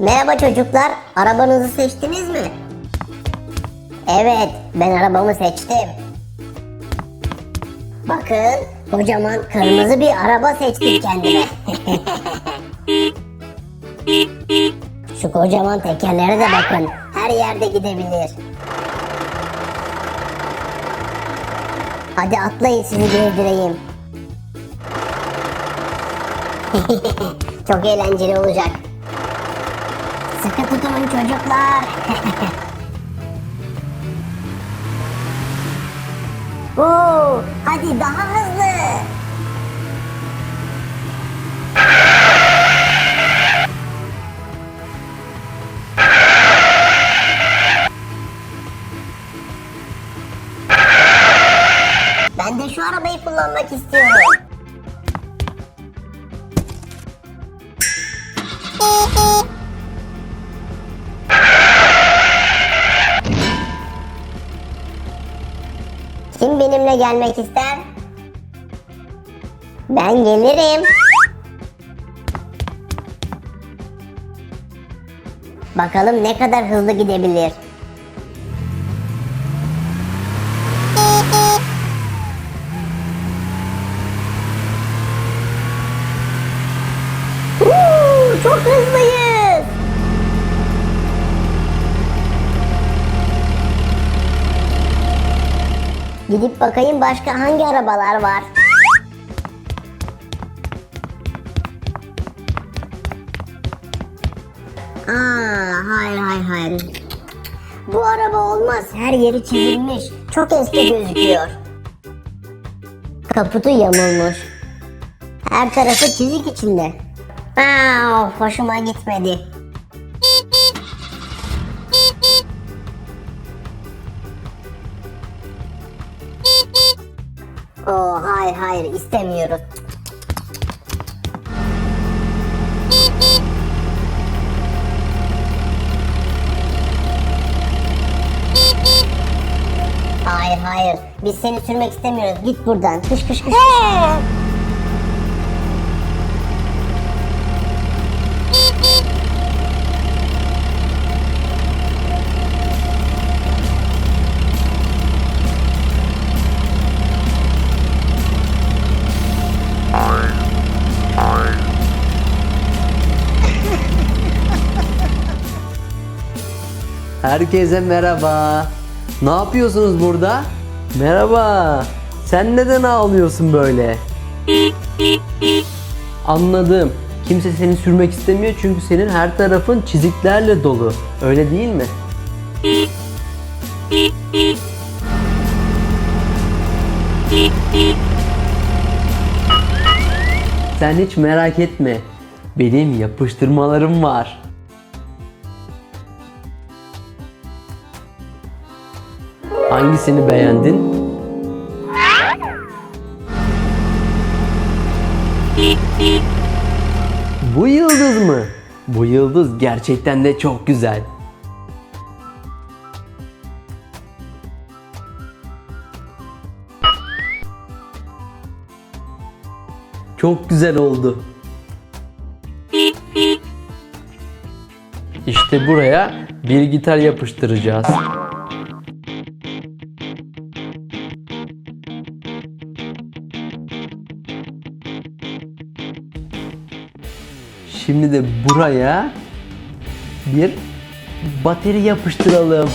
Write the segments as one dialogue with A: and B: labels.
A: Merhaba çocuklar, arabanızı seçtiniz mi? Evet, ben arabamı seçtim. Bakın, kocaman kırmızı bir araba seçtim kendime. Şu kocaman tekerlere de bakın, her yerde gidebilir. Hadi atlayın sizi gezdireyim. Çok eğlenceli olacak. Sıkı tutunun çocuklar. Oo, hadi daha hızlı. Ben de şu arabayı kullanmak istiyorum. Gelmek ister? Ben gelirim. Bakalım ne kadar hızlı gidebilir. Uuu, çok hızlıyız. Gidip bakayım başka hangi arabalar var. Aa, hayır hayır hayır. Bu araba olmaz. Her yeri çizilmiş. Çok eski gözüküyor. Kaputu yamulmuş. Her tarafı çizik içinde. Aa, hoşuma gitmedi. Oo, hayır hayır istemiyoruz. Hayır hayır. Biz seni sürmek istemiyoruz. Git buradan. Kış kış kış.
B: Herkese merhaba. Ne yapıyorsunuz burada? Merhaba. Sen neden ağlıyorsun böyle? Anladım. Kimse seni sürmek istemiyor çünkü senin her tarafın çiziklerle dolu. Öyle değil mi? Sen hiç merak etme. Benim yapıştırmalarım var. Hangisini beğendin? Bu yıldız mı? Bu yıldız gerçekten de çok güzel. Çok güzel oldu. İşte buraya bir gitar yapıştıracağız. Şimdi de buraya bir bateri yapıştıralım.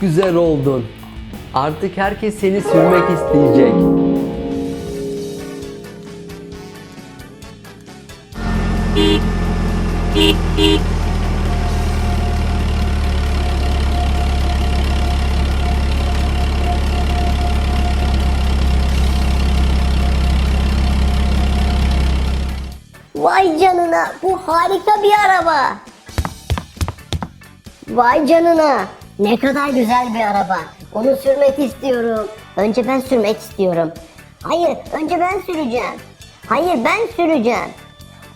B: Güzel oldun. Artık herkes seni sürmek isteyecek.
A: Vay canına bu harika bir araba. Vay canına Ne kadar güzel bir araba. Onu sürmek istiyorum. Önce ben sürmek istiyorum. Hayır, önce ben süreceğim. Hayır, ben süreceğim.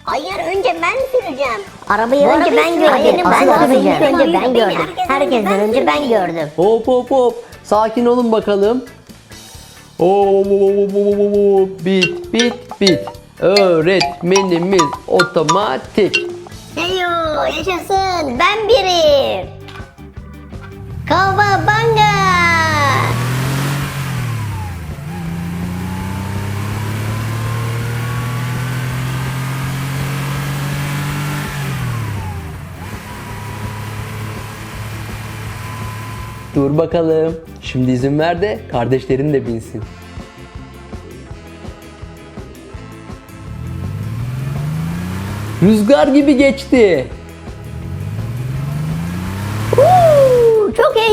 A: Hayır, önce ben süreceğim. Arabayı önce ben gördüm.
C: Hayır,
A: ben
C: asıl
A: arabayı
C: süreceğim.
A: önce ben gördüm. Herkesten önce ben gördüm.
B: Hop hop hop. Sakin olun bakalım. Hop, hop, hop, hop, hop, hop. Bit bit bit. Öğretmenimiz otomatik.
A: Heyo, yaşasın. Ben biriyim. Kavabanga.
B: Dur bakalım. Şimdi izin ver de kardeşlerin de binsin. Rüzgar gibi geçti.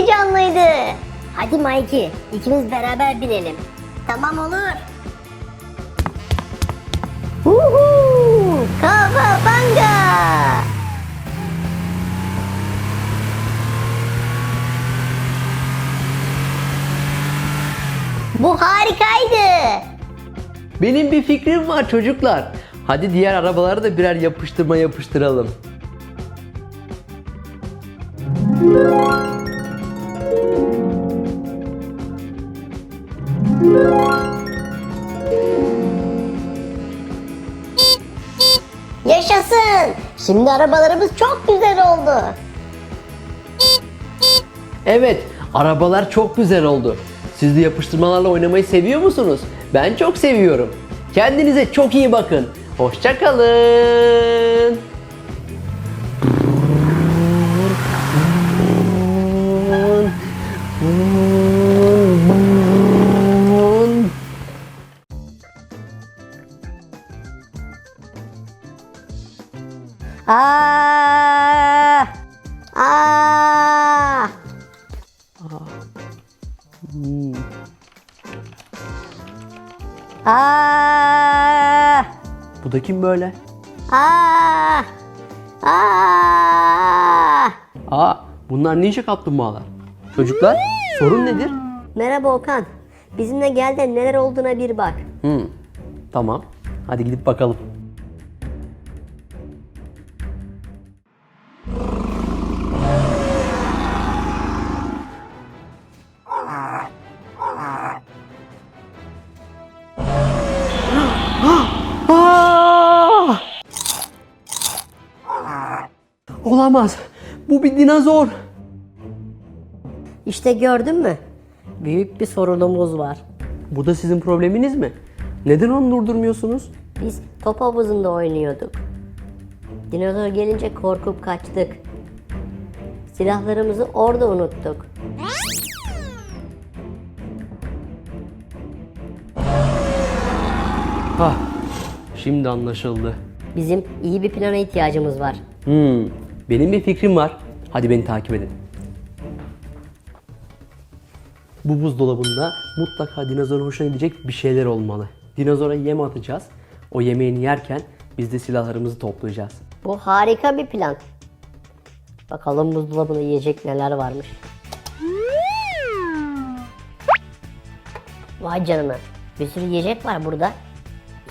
A: Heyecanlıydı. Hadi Mikey, ikimiz beraber binelim. Tamam olur. Uhu, Kavabanga. Bu harikaydı.
B: Benim bir fikrim var çocuklar. Hadi diğer arabalara da birer yapıştırma yapıştıralım.
A: Yaşasın. Şimdi arabalarımız çok güzel oldu.
B: Evet, arabalar çok güzel oldu. Siz de yapıştırmalarla oynamayı seviyor musunuz? Ben çok seviyorum. Kendinize çok iyi bakın. Hoşça
A: Aa! Aa! Aa!
B: Bu da kim böyle?
A: Aa! Aa!
B: Aa, bunlar ninja kaplumbağalar. Çocuklar, sorun nedir?
A: Merhaba Okan. Bizimle gel de neler olduğuna bir bak.
B: Hmm, tamam. Hadi gidip bakalım. Olamaz. Bu bir dinozor.
A: İşte gördün mü? Büyük bir sorunumuz var.
B: Bu da sizin probleminiz mi? Neden onu durdurmuyorsunuz?
A: Biz top havuzunda oynuyorduk. Dinozor gelince korkup kaçtık. Silahlarımızı orada unuttuk.
B: Hah, şimdi anlaşıldı.
A: Bizim iyi bir plana ihtiyacımız var.
B: Hmm, benim bir fikrim var. Hadi beni takip edin. Bu buzdolabında mutlaka dinozorun hoşuna gidecek bir şeyler olmalı. Dinozora yem atacağız. O yemeğini yerken biz de silahlarımızı toplayacağız.
A: Bu harika bir plan. Bakalım buzdolabında yiyecek neler varmış. Vay canına. Bir sürü yiyecek var burada.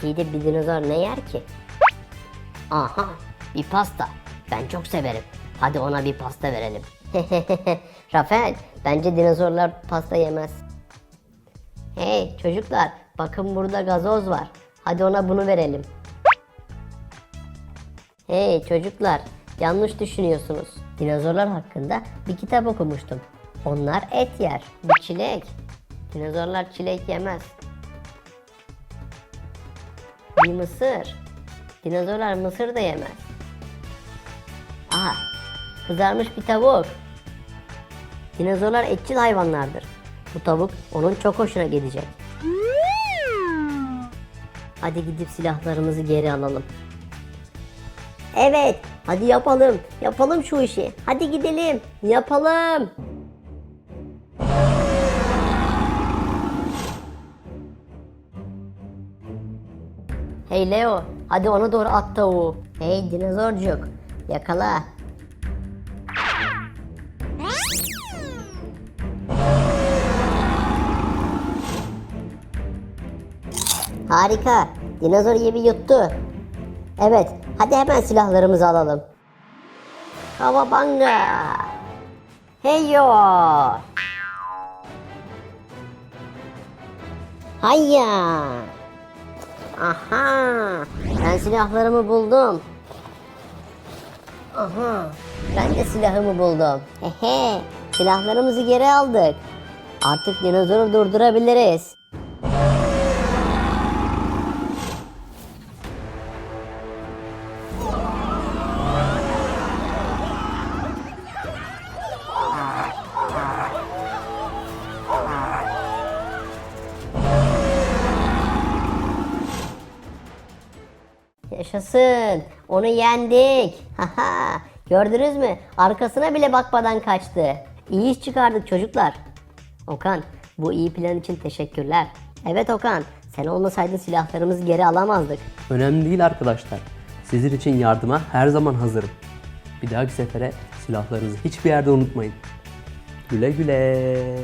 A: İyi de bir dinozor ne yer ki? Aha bir pasta. Ben çok severim. Hadi ona bir pasta verelim. Rafael bence dinozorlar pasta yemez. Hey çocuklar bakın burada gazoz var. Hadi ona bunu verelim. Hey çocuklar, yanlış düşünüyorsunuz. Dinozorlar hakkında bir kitap okumuştum. Onlar et yer, bu çilek. Dinozorlar çilek yemez. Bir mısır. Dinozorlar mısır da yemez. Kızarmış bir tavuk. Dinozorlar etçil hayvanlardır. Bu tavuk onun çok hoşuna gidecek. Hadi gidip silahlarımızı geri alalım. Evet, hadi yapalım. Yapalım şu işi. Hadi gidelim. Yapalım. Hey Leo, hadi ona doğru at tavuğu. Hey dinozorcuk, yakala. Harika. Dinozor yemi yuttu. Evet. Hadi hemen silahlarımızı alalım. Kavabanga. Heyo. Hayya. Aha. Ben silahlarımı buldum. Aha. Ben de silahımı buldum. Hehe. Silahlarımızı geri aldık. Artık dinozoru durdurabiliriz. Yaşasın. Onu yendik. Haha. Gördünüz mü? Arkasına bile bakmadan kaçtı. İyi iş çıkardık çocuklar. Okan, bu iyi plan için teşekkürler. Evet Okan, sen olmasaydın silahlarımızı geri alamazdık.
B: Önemli değil arkadaşlar. Sizin için yardıma her zaman hazırım. Bir dahaki sefere silahlarınızı hiçbir yerde unutmayın. Güle güle.